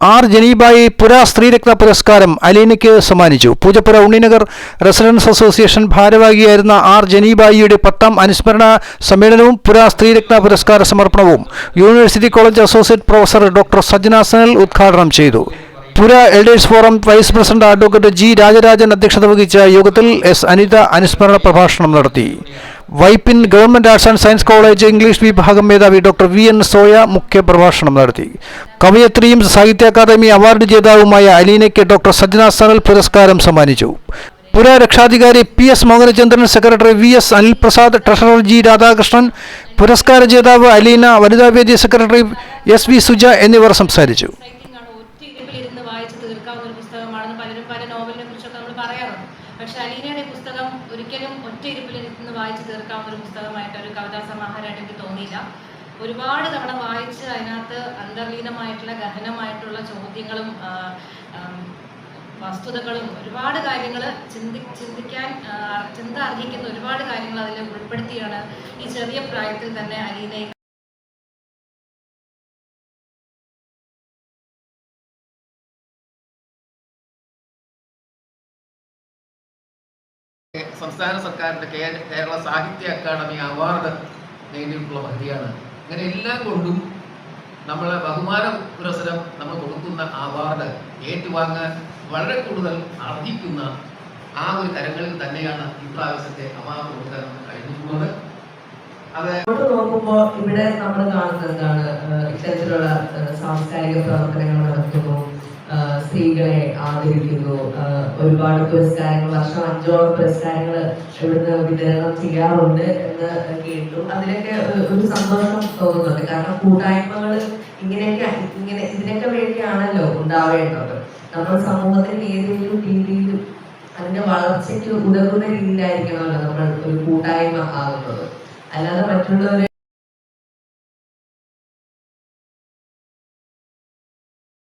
R ജനീബായി പുര സ്ത്രീരത്ന പുരസ്കാരം അലീനയ്ക്ക് സമ്മാനിച്ചു. പൂജപ്പുര ഉണ്ണിനഗർ റെസിഡൻസ് അസോസിയേഷൻ ഭാരവാഹിയായിരുന്ന ആർ ജനീബായിയുടെ പത്താം അനുസ്മരണ സമ്മേളനവും പുര സ്ത്രീരത്ന പുരസ്കാര സമർപ്പണവും university college associate professor doctor Sajjana Sanal ഉദ്ഘാടനം ചെയ്തു. പുര elders forum vice president advocate G Rajarajan അധ്യക്ഷത വഹിച്ച യോഗത്തിൽ എസ് അനിത അനുസ്മരണ പ്രഭാഷണം നടത്തി. Vypin government arts and science college English വിഭാഗം മേധാവി ഡോക്ടർ വി എൻ സോയ മുഖ്യപ്രഭാഷണം നടത്തി. കവയത്രിയും സാഹിത്യ അക്കാദമി അവാർഡ് ജേതാവുമായ അലീനയ്ക്ക് ഡോക്ടർ സജ്ജന സനൽ പുരസ്കാരം സമ്മാനിച്ചു. പുരരക്ഷാധികാരി P S Mohanachandran secretary V S Anilprasad treasurer G Radhakrishnan പുരസ്കാര ജേതാവ് അലീന വനിതാവേദി സെക്രട്ടറി എസ് വി സുജ എന്നിവർ സംസാരിച്ചു. വായിച്ച് തീർക്കാവുന്ന ഒരു പുസ്തകമാണെന്ന് പലരും പല നോവലിനെ കുറിച്ചൊക്കെ നമ്മൾ പറയാറുണ്ട്. പക്ഷെ അലീനയുടെ പുസ്തകം ഒരിക്കലും ഒറ്റ നിന്ന് വായിച്ച് തീർക്കാവുന്ന ഒരു പുസ്തകമായിട്ട് ഒരു കവിതാ സമാഹാരമായിട്ട് എനിക്ക് തോന്നിയില്ല. ഒരുപാട് തവണ വായിച്ച് അതിനകത്ത് അന്തർലീനമായിട്ടുള്ള ഗഹനമായിട്ടുള്ള ചോദ്യങ്ങളും വസ്തുതകളും ഒരുപാട് കാര്യങ്ങൾ ചിന്തി ചിന്തിക്കാൻ ചിന്ത അർഹിക്കുന്ന ഒരുപാട് കാര്യങ്ങൾ അതിൽ ഉൾപ്പെടുത്തിയാണ് ഈ ചെറിയ പ്രായത്തിൽ തന്നെ അലീനയെ സംസ്ഥാന സർക്കാരിന്റെ കേരള സാഹിത്യ അക്കാദമി അവാർഡ് നേടിയിട്ടുള്ള വഴിയാണ് അങ്ങനെ എല്ലാം കൊണ്ടും നമ്മളെ ബഹുമാന പുരസ്സരം നമ്മൾ കൊടുക്കുന്ന അവാർഡ് ഏറ്റുവാങ്ങാൻ വളരെ കൂടുതൽ അർഹിക്കുന്ന ആ ഒരു കരങ്ങളിൽ തന്നെയാണ് ഇപ്രാവശ്യത്തെ അവാർഡ് കൊടുക്കാൻ കഴിഞ്ഞിട്ടുള്ളത്. അത്. നോക്കുമ്പോ ഇവിടെ നമ്മൾ കാണുന്നത് എന്താണ് ഇത്തരത്തിലുള്ള സാംസ്കാരിക പ്രവർത്തനങ്ങൾ നടത്തുന്നു. സ്ത്രീകളെ ആദരിക്കുന്നു. ഒരുപാട് പുരസ്കാരങ്ങൾ വർഷം അഞ്ചോളം പുരസ്കാരങ്ങൾ ഇവിടുന്ന് വിതരണം ചെയ്യാറുണ്ട് എന്ന് കേട്ടു. അതിലൊക്കെ ഒരു- സന്തോഷം തോന്നുന്നുണ്ട്. കാരണം കൂട്ടായ്മകൾ ഇങ്ങനെയൊക്കെ ഇങ്ങനെ ഇതിനൊക്കെ വേണ്ടിയാണല്ലോ ഉണ്ടാവേണ്ടത് നമ്മുടെ സമൂഹത്തിന് ഏതെങ്കിലും രീതിയിലും അതിന്റെ വളർച്ചയ്ക്ക് ഉതകുന്ന രീതിയിലായിരിക്കണമല്ലോ നമ്മൾ ഒരു കൂട്ടായ്മ ആകുന്നത്. അല്ലാതെ മറ്റുള്ളവരെ